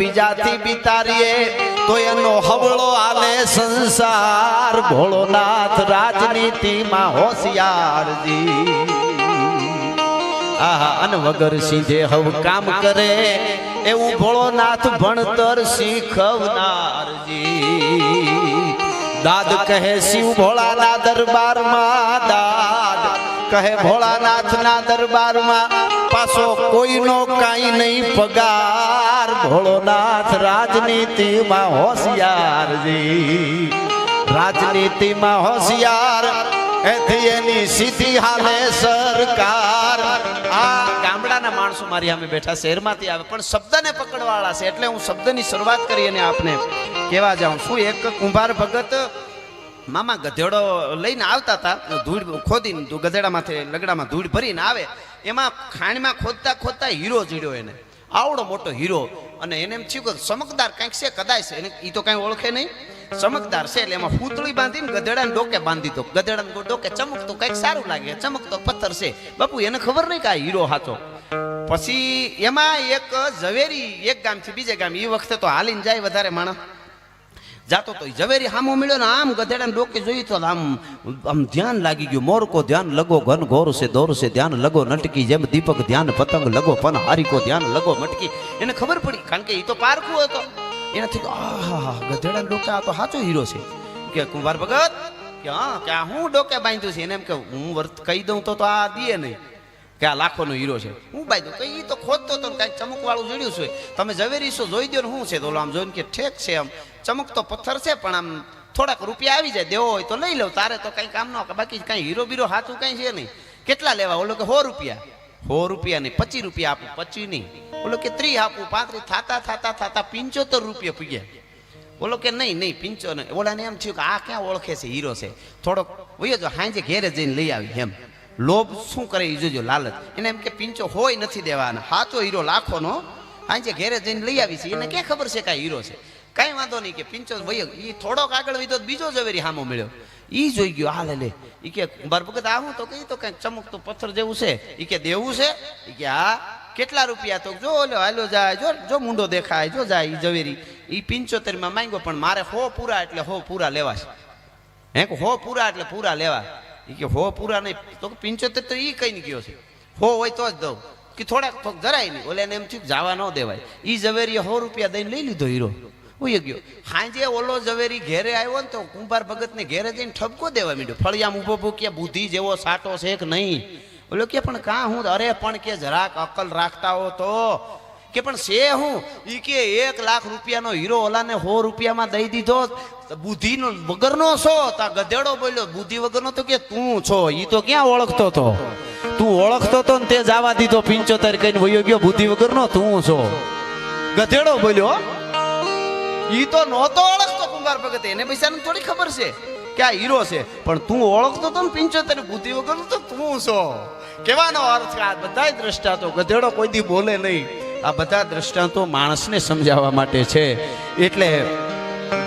બીજાથી બિતારીએ તો એનો હવળો આલે સંસાર. ભોળોનાથ રાજનીતિમાં હોશિયારજી. આહા, અન વગર સીધે હવ કામ કરે, એવું ભોળોનાથ ભણતર શીખવનારજી. દાદ કહે, શિવ ભોળાના દરબારમાં દાદ. કહે, ભોળાનાથના દરબારમાં પાછો કોઈનો કાંઈ નહીં પગાર. ભોળોનાથ રાજનીતિમાં હોશિયારજી રાજનીતિમાં હોશિયાર. એથી એની સીધી હાલે સરકાર. આ ગામડાના માણસો મારી સામે બેઠા શહેરમાંથી આવે. પણ શબ્દને પકડવાળા છે, એટલે હું શબ્દની શરૂઆત કરી અને આપને કહેવા જાઉં છું. એક કુંભાર ભગત મામા ગધેડો લઈને આવતા હતા. ધૂળ ખોદીને ગધેડામાંથી લગડામાં ધૂળ ભરીને આવે. એમાં ખાણમાં ખોદતા ખોદતા હીરો જીડ્યો એને. આવડો મોટો હીરો. અને એને એમ થયું કે ચમકદાર કાંઈક છે કદાચ એને એ તો કાંઈ ઓળખે નહીં. ચમકદાર છે એટલે એમાં ફૂતળી બાંધીને ગધેડાને ડોકે બાંધી દો. ગધેડાને ડોકે ચમકતો કંઈક સારું લાગે. ચમકતો પથ્થર છે. બાપુ, એને ખબર નહીં કે આ હીરો હાચો. પછી એમાં એક ઝવેરી એક ગામથી બીજે ગામ. એ વખતે તો હાલીને જાય વધારે માણસ. જાતો તો ઝવેરી હામો મળ્યો ને આમ ગધેડાને ડોકે જોયું તો આમ આમ ધ્યાન લાગી ગયું. મોરકો ધ્યાન લગો, ઘન ઘોર છે, દોર છે, ધ્યાન લગો, નટકી જેમ દીપક ધ્યાન, પતંગ લગો પન હારીકો ધ્યાન લગો, મટકી. એને ખબર પડી, કારણ કે એ તો પારખું હતો. એનાથી આહા ગધેડા ડોકે, આ તો સાચો હીરો છે. કે કુંવાર ભગત, કે હા, કે હું ડોકે બાંધ્યું છે? એને એમ કે, હું વર્ત, કહી દઉં તો આ દે નહીં. કે આ લાખોનો હીરો છે. હું બાંધ્યું દઉં એ તો ખોદતો હતો કાંઈક ચમક વાળું જડ્યું છે. તમે ઝવેરી શું જોઈ દો ને શું છે તો આમ જોઈને કે ઠેક છે આમ. ચમક તો પથ્થર છે પણ આમ થોડાક રૂપિયા આવી જાય, દેવો હોય તો લઈ લઉં તારે તો કંઈ કામ ન બાકી કાંઈ હીરો બીરો હાથું કાંઈ છે નહીં. કેટલા લેવા? ઓલો કે સો રૂપિયા. સો રૂપિયા નહીં પચીસ રૂપિયા આપું પચીસ નહીં. ઓલો કે ત્રીસ આપું, પાંત્રીસ, થાતા થાતા થાતા, પંચોતેર રૂપિયા પૂગ્યા. ઓલો કે નહીં નહીં, પિંચો ઓલાને એમ થયું કે આ ક્યાં ઓળખે છે, હીરો છે. થોડોક વયો જો હાંજે ઘેરે જઈને લઈ આવી, એમ. લોભ શું કરે એ જોજો લાલચ. એને એમ કે પિંચો હોય નથી દેવાના. સાચો હીરો લાખોનો. આજે ઘેરે જઈને લઈ આવી છે, એને ક્યાં ખબર છે કાંઈ હીરો છે? કાંઈ વાંધો નહીં કે પિંચો ભય એ થોડોક આગળ વીધો બીજો ઝવેરી હામો મળ્યો. ઈ જોઈ ગયો, હાલે લે ઈ કે બરબગત આવું તો કઈ તો કંઈક ચમકતું પથ્થર જેવું છે. ઈ કે, દેવું છે? ઈ કે, હા. કેટલા રૂપિયા તો? જો ઓલો હાલો જાય. જો જો મુંડો દેખાય, જો જાય ઈ ઝવેરી. ઈ પિંચોતેરમાં માંગ્યો, પણ મારે હો પૂરા એટલે હો પૂરા લેવા છે. હે હો પૂરા એટલે પૂરા લેવા. કે હો પૂરા નહીં તો પિંચોતેર તો એ કઈ ગયો છે. હો હોય તો જ દઉં. કે થોડાક થોક જરાય નહીં. ઓલે એમ થયું જવા ન દેવાય. એ ઝવેરીએ સો રૂપિયા દઈને લઈ લીધો હીરો. ઉઈ ગયો. હાંજે ઓલો ઝવેરી ઘેરે આવ્યો ને તો કુંભાર ભગતને ઘેરે જઈને ઠપકો દેવા માંડ્યો. ફળિયામ ઊભો ભૂક્યા બુદ્ધિ જેવો સાટો છે કે નહીં? ઓલો કે, પણ કાં હું, અરે, પણ કે જરાક અકલ રાખતા હો તો કે પણ છે હું? એ કે એક લાખ રૂપિયાનો હીરો ઓલાને સો રૂપિયામાં દઈ દીધો. બુદ્ધિનો વગરનો છો? તા ગધેડો બોલ્યો, બુદ્ધિ વગરનો તો કે તું છો? એ તો ક્યાં ઓળખતો તો? તું ઓળખતો તો ને તે જવા દીધો પિંચોતેર કહીને વયો ગયો, બુદ્ધિ વગરનો તું છો. ગધેડો બોલ્યો ઈ તો નહોતો ઓળખતો કુંભાર ભગત, એને પૈસાને થોડી ખબર છે કે આ હીરો છે. પણ તું ઓળખતો તો ને પિંચોતેર, બુદ્ધિ વગરનો તો તું છો. કેવાનો અર્થ આ બધા દ્રષ્ટા તો ગધેડો કોઈ દી બોલે નહીં. આ બધા દ્રષ્ટાંતો માણસને સમજાવવા માટે છે. એટલે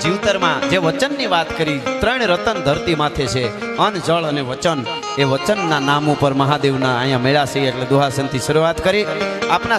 જીવતરમાં જે વચનની વાત કરી, ત્રણ રતન ધરતી માથે છે. અન્ન, જળ અને વચન. એ વચનના નામ ઉપર મહાદેવના અહીંયા મેળા છે એટલે દુહાસનથી શરૂઆત કરી. આપના